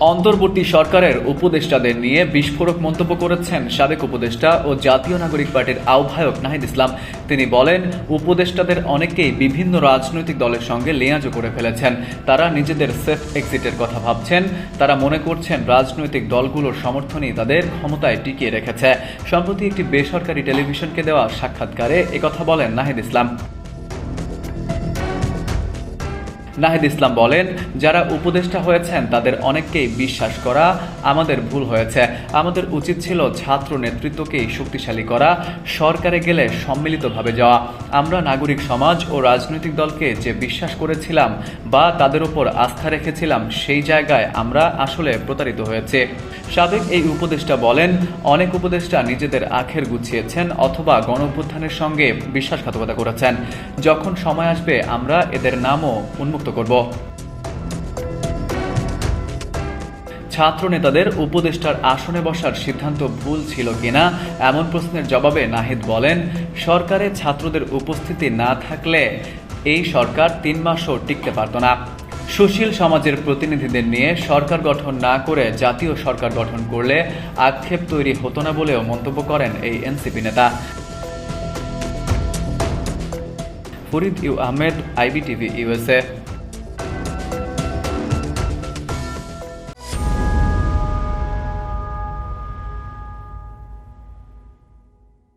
অন্তর্বর্তী সরকারের উপদেষ্টাদের নিয়ে বিস্ফোরক মন্তব্য করেছেন সাবেক উপদেষ্টা ও জাতীয় নাগরিক পার্টির আহ্বায়ক নাহিদ ইসলাম। তিনি বলেন, উপদেষ্টাদের অনেকেই বিভিন্ন রাজনৈতিক দলের সঙ্গে লেয়াজো করে ফেলেছেন। তারা নিজেদের সেফ এক্সিটের কথা ভাবছেন। তারা মনে করছেন রাজনৈতিক দলগুলোর সমর্থনই তাদের ক্ষমতায় টিকিয়ে রেখেছে। সম্প্রতি একটি বেসরকারি টেলিভিশনকে দেওয়া সাক্ষাৎকারে একথা বলেন নাহিদ ইসলাম। নাহিদ ইসলাম বলেন, যারা উপদেষ্টা হয়েছেন, তাদের অনেককেই বিশ্বাস করা আমাদের ভুল হয়েছে। আমাদের উচিত ছিল ছাত্র নেতৃত্বকেই শক্তিশালী করা, সরকারে গেলে সম্মিলিতভাবে যাওয়া। আমরা নাগরিক সমাজ ও রাজনৈতিক দলকে যে বিশ্বাস করেছিলাম বা তাদের উপর আস্থা রেখেছিলাম, সেই জায়গায় আমরা আসলে প্রতারিত হয়েছে। সাবেক এই উপদেষ্টা বলেন, অনেক উপদেষ্টা নিজেদের আখের গুছিয়েছেন অথবা গণ সঙ্গে বিশ্বাসঘাতকতা করেছেন। যখন সময় আসবে, আমরা এদের নামও উন্মুক্ত করব। ছাত্র নেতাদের উপদেষ্টার আসনে বসার সিদ্ধান্ত ভুল ছিল কিনা, এমন প্রশ্নের জবাবে নাহিদ বলেন, সরকারে ছাত্রদের উপস্থিতি না থাকলে এই সরকার তিন মাসও টিকতে পারত না। সুশীল সমাজের প্রতিনিধিদের নিয়ে সরকার গঠন না করে জাতীয় সরকার গঠন করলে আক্ষেপ তৈরি হতো না বলেও মন্তব্য করেন এই এনসিপি নেতা। Farid U Ahmed, IBTV USA